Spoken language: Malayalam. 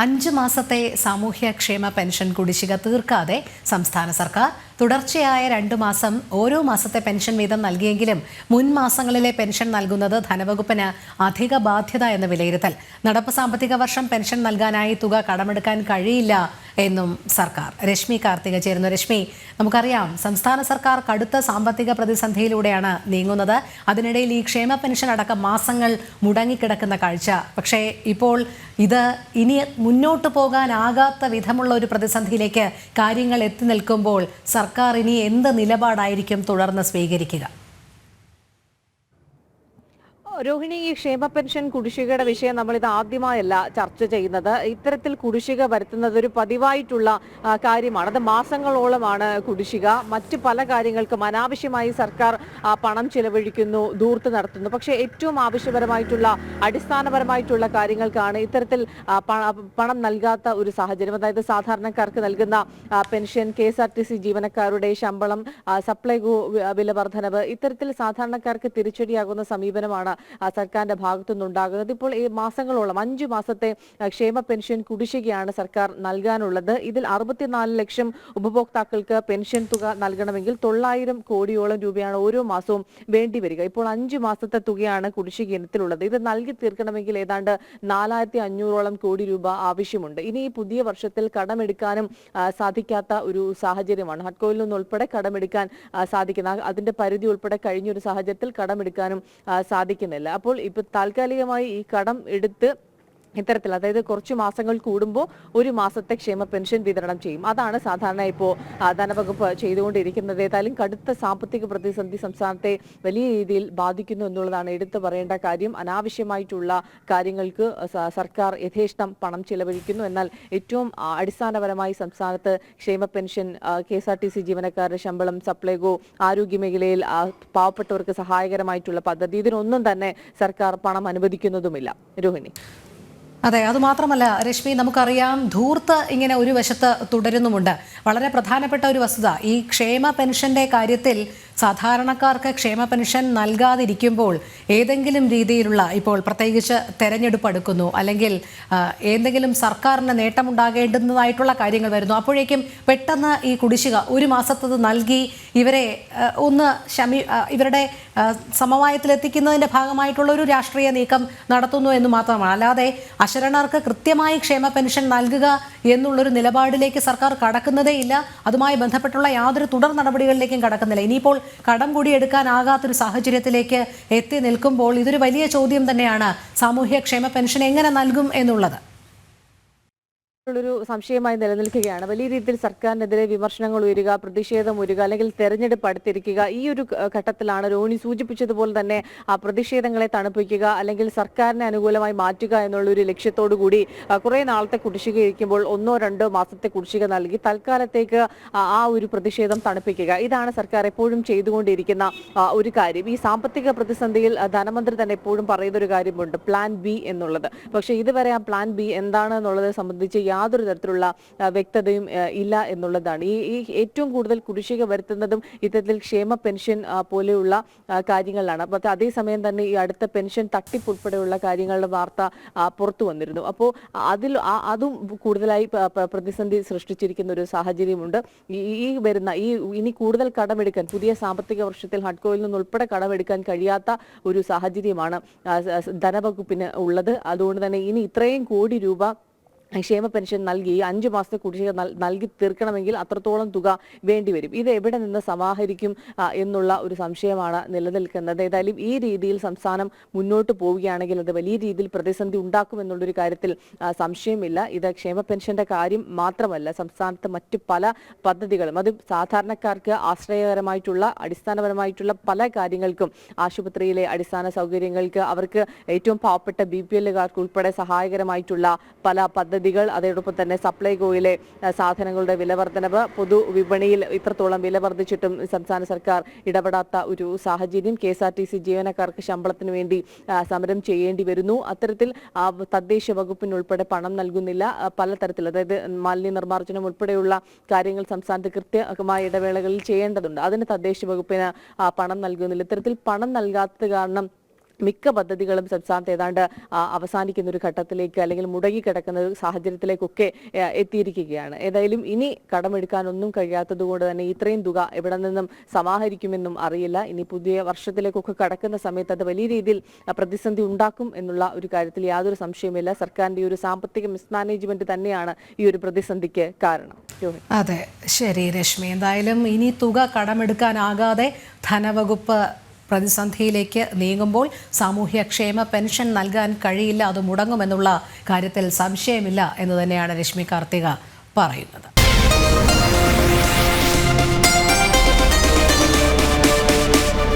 അഞ്ച് മാസത്തെ സാമൂഹ്യക്ഷേമ പെൻഷൻ കുടിശ്ശിക തീർക്കാതെ സംസ്ഥാന സർക്കാർ തുടർച്ചയായ രണ്ടു മാസം ഓരോ മാസത്തെ പെൻഷൻ വീതം നൽകിയെങ്കിലും മുൻ മാസങ്ങളിലെ പെൻഷൻ നൽകുന്നത് ധനവകുപ്പിന് അധിക ബാധ്യത എന്ന് വിലയിരുത്തൽ. നടപ്പ് സാമ്പത്തിക വർഷം പെൻഷൻ നൽകാനായി തുക കടമെടുക്കാൻ കഴിയില്ല എന്നും സർക്കാർ. രശ്മി കാർത്തിക ചേരുന്നു. രശ്മി നമുക്കറിയാം സംസ്ഥാന സർക്കാർ കടുത്ത സാമ്പത്തിക പ്രതിസന്ധിയിലൂടെയാണ് നീങ്ങുന്നത്. അതിനിടയിൽ ഈ ക്ഷേമ പെൻഷൻ അടക്കം മാസങ്ങൾ മുടങ്ങിക്കിടക്കുന്ന കാഴ്ച. പക്ഷേ ഇപ്പോൾ ഇത് ഇനി മുന്നോട്ട് പോകാനാകാത്ത വിധമുള്ള ഒരു പ്രതിസന്ധിയിലേക്ക് കാര്യങ്ങൾ എത്തി നിൽക്കുമ്പോൾ സർക്കാർ ഇനി എന്ത് നിലപാടായിരിക്കും തുടർന്ന് സ്വീകരിക്കുക? രോഹിണി ഈ ക്ഷേമ പെൻഷൻ കുടിശ്ശികയുടെ വിഷയം നമ്മൾ ഇത് ആദ്യമായല്ല ചർച്ച ചെയ്യുന്നത്. ഇത്തരത്തിൽ കുടിശ്ശിക വരുത്തുന്നത് ഒരു പതിവായിട്ടുള്ള കാര്യമാണ്. അത് മാസങ്ങളോളമാണ് കുടിശ്ശിക. മറ്റ് പല കാര്യങ്ങൾക്കും അനാവശ്യമായി സർക്കാർ പണം ചിലവഴിക്കുന്നു ദൂർത്ത് നടത്തുന്നു. പക്ഷേ ഏറ്റവും ആവശ്യപരമായിട്ടുള്ള അടിസ്ഥാനപരമായിട്ടുള്ള കാര്യങ്ങൾക്കാണ് ഇത്തരത്തിൽ പണം നൽകാത്ത ഒരു സാഹചര്യം. അതായത് സാധാരണക്കാർക്ക് നൽകുന്ന pension K S R T C ജീവനക്കാരുടെ ശമ്പളം സപ്ലൈകോ വില വർധനവ് ഇത്തരത്തിൽ സാധാരണക്കാർക്ക് തിരിച്ചടിയാകുന്ന സമീപനമാണ് സർക്കാരിന്റെ ഭാഗത്തു നിന്നുണ്ടാകുന്നത് ഇപ്പോൾ ഈ മാസങ്ങളോളം അഞ്ചു മാസത്തെ ക്ഷേമ പെൻഷൻ കുടിശ്ശികയാണ് സർക്കാർ നൽകാനുള്ളത്. ഇതിൽ അറുപത്തിനാല് ലക്ഷം ഉപഭോക്താക്കൾക്ക് പെൻഷൻ തുക നൽകണമെങ്കിൽ തൊള്ളായിരം കോടിയോളം രൂപയാണ് ഓരോ മാസവും വേണ്ടിവരിക ഇപ്പോൾ അഞ്ചു മാസത്തെ തുകയാണ് കുടിശ്ശിക ഇനത്തിലുള്ളത്. ഇത് നൽകി തീർക്കണമെങ്കിൽ ഏതാണ്ട് നാലായിരത്തി അഞ്ഞൂറോളം കോടി രൂപ ആവശ്യമുണ്ട്. ഇനി ഈ പുതിയ വർഷത്തിൽ കടമെടുക്കാനും സാധിക്കാത്ത ഒരു സാഹചര്യമാണ്. ഹഡ്കോയിൽ നിന്നുൾപ്പെടെ കടമെടുക്കാൻ സാധിക്കുന്ന അതിന്റെ പരിധി ഉൾപ്പെടെ കഴിഞ്ഞൊരു സാഹചര്യത്തിൽ കടമെടുക്കാനും ആ, സാധിക്കുന്നില്ല അപ്പോൾ ഇപ്പോൾ താൽക്കാലികമായി ഈ കടം എടുത്ത് ഇത്തരത്തിൽ അതായത് കുറച്ച് മാസങ്ങൾ കൂടുമ്പോൾ ഒരു മാസത്തെ ക്ഷേമ പെൻഷൻ വിതരണം ചെയ്യും. അതാണ് സാധാരണ ഇപ്പോൾ ധനവകുപ്പ് ചെയ്തുകൊണ്ടിരിക്കുന്നത്. ഏതായാലും കടുത്ത സാമ്പത്തിക പ്രതിസന്ധി സംസ്ഥാനത്തെ വലിയ രീതിയിൽ ബാധിക്കുന്നു എന്നുള്ളതാണ് എടുത്തു പറയേണ്ട കാര്യം. അനാവശ്യമായിട്ടുള്ള കാര്യങ്ങൾക്ക് സർക്കാർ യഥേഷ്ടം പണം ചിലവഴിക്കുന്നു. എന്നാൽ ഏറ്റവും അടിസ്ഥാനപരമായി സംസ്ഥാനത്ത് ക്ഷേമ pension K S R T C ജീവനക്കാരുടെ ശമ്പളം സപ്ലൈകോ ആരോഗ്യ മേഖലയിൽ പാവപ്പെട്ടവർക്ക് സഹായകരമായിട്ടുള്ള പദ്ധതി ഇതിനൊന്നും തന്നെ സർക്കാർ പണം അനുവദിക്കുന്നതുമില്ല. രോഹിണി. അതെ അതുമാത്രമല്ല രശ്മി നമുക്കറിയാം ധൂർത്ത് ഇങ്ങനെ ഒരു വശത്ത് തുടരുന്നുമുണ്ട്. വളരെ പ്രധാനപ്പെട്ട ഒരു വസ്തുത ഈ ക്ഷേമ പെൻഷന്റെ കാര്യത്തിൽ സാധാരണക്കാർക്ക് ക്ഷേമ പെൻഷൻ നൽകാതിരിക്കുമ്പോൾ ഏതെങ്കിലും രീതിയിലുള്ള ഇപ്പോൾ പ്രത്യേകിച്ച് തെരഞ്ഞെടുപ്പ് അടുക്കുന്നു അല്ലെങ്കിൽ ഏതെങ്കിലും സർക്കാരിന് നേട്ടമുണ്ടാകേണ്ടുന്നതായിട്ടുള്ള കാര്യങ്ങൾ വരുന്നു. അപ്പോഴേക്കും പെട്ടെന്ന് ഈ കുടിശ്ശിക ഒരു മാസത്തത് നൽകി ഇവരെ ഒന്ന് ശമി ഇവരുടെ സമവായത്തിലെത്തിക്കുന്നതിന്റെ ഭാഗമായിട്ടുള്ള ഒരു രാഷ്ട്രീയ നീക്കം നടത്തുന്നു എന്ന് മാത്രമാണ്. അല്ലാതെ അശരണർക്ക് കൃത്യമായി ക്ഷേമ പെൻഷൻ നൽകുക എന്നുള്ളൊരു നിലപാടിലേക്ക് സർക്കാർ കടക്കുന്നതേ ഇല്ല അതുമായി ബന്ധപ്പെട്ടുള്ള യാതൊരു തുടർ നടപടികളിലേക്കും കടക്കുന്നില്ല. ഇനിയിപ്പോൾ കടം കൂടി എടുക്കാനാകാത്തൊരു സാഹചര്യത്തിലേക്ക് എത്തി നിൽക്കുമ്പോൾ ഇതൊരു വലിയ ചോദ്യം തന്നെയാണ്. സാമൂഹ്യക്ഷേമ പെൻഷൻ എങ്ങനെ നൽകും എന്നുള്ളത്. ഒരു സംശയമായി നിലനിൽക്കുകയാണ്. വലിയ രീതിയിൽ സർക്കാരിനെതിരെ വിമർശനങ്ങൾ ഉയരുക പ്രതിഷേധം ഉയരുക അല്ലെങ്കിൽ തെരഞ്ഞെടുപ്പ് അടുത്തിരിക്കുക ഈ ഒരു ഘട്ടത്തിലാണ് രോണി സൂചിപ്പിച്ചതുപോലെ തന്നെ ആ പ്രതിഷേധങ്ങളെ തണുപ്പിക്കുക അല്ലെങ്കിൽ സർക്കാരിനെ അനുകൂലമായി മാറ്റുക എന്നുള്ള ഒരു ലക്ഷ്യത്തോടു കൂടി കുറെ നാളത്തെ കുടിശ്ശിക ഇരിക്കുമ്പോൾ ഒന്നോ രണ്ടോ മാസത്തെ കുടിശ്ശിക നൽകി തൽക്കാലത്തേക്ക് ആ ഒരു പ്രതിഷേധം തണുപ്പിക്കുക. ഇതാണ് സർക്കാർ എപ്പോഴും ചെയ്തുകൊണ്ടിരിക്കുന്ന ഒരു കാര്യം. ഈ സാമ്പത്തിക പ്രതിസന്ധിയിൽ ധനമന്ത്രി തന്നെ എപ്പോഴും പറയുന്ന ഒരു കാര്യമുണ്ട് പ്ലാൻ ബി എന്നുള്ളത്. പക്ഷേ ഇതുവരെ ആ പ്ലാൻ ബി എന്താണ് എന്നുള്ളത് സംബന്ധിച്ച് യാതൊരു തരത്തിലുള്ള വ്യക്തതയും ഇല്ല എന്നുള്ളതാണ്. ഈ ഈ ഏറ്റവും കൂടുതൽ കുടിശ്ശിക വരുത്തുന്നതും ഇത്തരത്തിൽ ക്ഷേമ പെൻഷൻ പോലെയുള്ള കാര്യങ്ങളിലാണ് അപ്പോൾ അതേസമയം തന്നെ ഈ അടുത്ത പെൻഷൻ തട്ടിപ്പ് ഉൾപ്പെടെയുള്ള കാര്യങ്ങളുടെ വാർത്ത പുറത്തു വന്നിരുന്നു. അപ്പോൾ അതിൽ അതും കൂടുതലായി പ്രതിസന്ധി സൃഷ്ടിച്ചിരിക്കുന്ന ഒരു സാഹചര്യമുണ്ട്. ഈ വരുന്ന ഈ ഇനി കൂടുതൽ കടമെടുക്കാൻ പുതിയ സാമ്പത്തിക വർഷത്തിൽ ഹഡ്കോയിൽ നിന്ന് ഉൾപ്പെടെ കടമെടുക്കാൻ കഴിയാത്ത ഒരു സാഹചര്യമാണ് ധനവകുപ്പിന് ഉള്ളത്. അതുകൊണ്ട് തന്നെ ഇനി ഇത്രയും കോടി രൂപ ക്ഷേമ പെൻഷൻ നൽകി അഞ്ചു മാസത്തെ കുടിശ്ശിക നൽകി തീർക്കണമെങ്കിൽ അത്രത്തോളം തുക വേണ്ടിവരും ഇത് എവിടെ നിന്ന് സമാഹരിക്കും എന്നുള്ള ഒരു സംശയമാണ് നിലനിൽക്കുന്നത്. ഏതായാലും ഈ രീതിയിൽ സംസ്ഥാനം മുന്നോട്ട് പോവുകയാണെങ്കിൽ അത് വലിയ രീതിയിൽ പ്രതിസന്ധി ഉണ്ടാക്കും ഉണ്ടാക്കുമെന്നുള്ളൊരു കാര്യത്തിൽ സംശയമില്ല. ഇത് ക്ഷേമ പെൻഷന്റെ കാര്യം മാത്രമല്ല സംസ്ഥാനത്ത് മറ്റ് പല പദ്ധതികളും അത് സാധാരണക്കാർക്ക് ആശ്രയകരമായിട്ടുള്ള അടിസ്ഥാനപരമായിട്ടുള്ള പല കാര്യങ്ങൾക്കും ആശുപത്രിയിലെ അടിസ്ഥാന സൗകര്യങ്ങൾക്ക് അവർക്ക് ഏറ്റവും പാവപ്പെട്ട ബി പി എല്ലുകാർക്ക് ഉൾപ്പെടെ സഹായകരമായിട്ടുള്ള പല പദ്ധതികൾ അതോടൊപ്പം തന്നെ സപ്ലൈകോയിലെ സാധനങ്ങളുടെ വിലവർദ്ധനവ് പൊതുവിപണിയിൽ ഇത്രത്തോളം വില വർദ്ധിച്ചിട്ടും സംസ്ഥാന സർക്കാർ ഇടപെടാത്ത ഒരു സാഹചര്യം. K S R T C ജീവനക്കാർക്ക് ശമ്പളത്തിന് വേണ്ടി സമരം ചെയ്യേണ്ടി വരുന്നു. അത്തരത്തിൽ തദ്ദേശ വകുപ്പിനുൾപ്പെടെ പണം നൽകുന്നില്ല. പലതരത്തിൽ അതായത് മാലിന്യ നിർമ്മാർജനം ഉൾപ്പെടെയുള്ള കാര്യങ്ങൾ സംസ്ഥാനത്ത് കൃത്യമായ ഇടവേളകളിൽ ചെയ്യേണ്ടതുണ്ട്. അതിന് തദ്ദേശ വകുപ്പിന് പണം നൽകുന്നില്ല. ഇത്തരത്തിൽ പണം നൽകാത്തത് കാരണം മിക്ക പദ്ധതികളും സംസ്ഥാനത്ത് ഏതാണ്ട് അവസാനിക്കുന്ന ഒരു ഘട്ടത്തിലേക്ക് അല്ലെങ്കിൽ മുടങ്ങിക്കിടക്കുന്ന ഒരു സാഹചര്യത്തിലേക്കൊക്കെ എത്തിയിരിക്കുകയാണ്. ഏതായാലും ഇനി കടമെടുക്കാനൊന്നും കഴിയാത്തത് കൊണ്ട് തന്നെ ഇത്രയും തുക എവിടെ നിന്നും സമാഹരിക്കുമെന്നും അറിയില്ല. ഇനി പുതിയ വർഷത്തിലേക്കൊക്കെ കടക്കുന്ന സമയത്ത് അത് വലിയ രീതിയിൽ പ്രതിസന്ധി ഉണ്ടാക്കും എന്നുള്ള ഒരു കാര്യത്തിൽ യാതൊരു സംശയവുമില്ല. സർക്കാരിന്റെ ഒരു സാമ്പത്തിക മിസ്മാനേജ്മെന്റ് തന്നെയാണ് ഈ ഒരു പ്രതിസന്ധിക്ക് കാരണം. അതെ. ശരി രശ്മി. എന്തായാലും ഇനി തുക കടമെടുക്കാനാകാതെ ധനവകുപ്പ് പ്രതിസന്ധിയിലേക്ക് നീങ്ങുമ്പോൾ സാമൂഹ്യക്ഷേമ പെൻഷൻ നൽകാൻ കഴിയില്ല അത് മുടങ്ങുമെന്നുള്ള കാര്യത്തിൽ സംശയമില്ല എന്ന് തന്നെയാണ് രശ്മി കാർത്തിക പറയുന്നത്.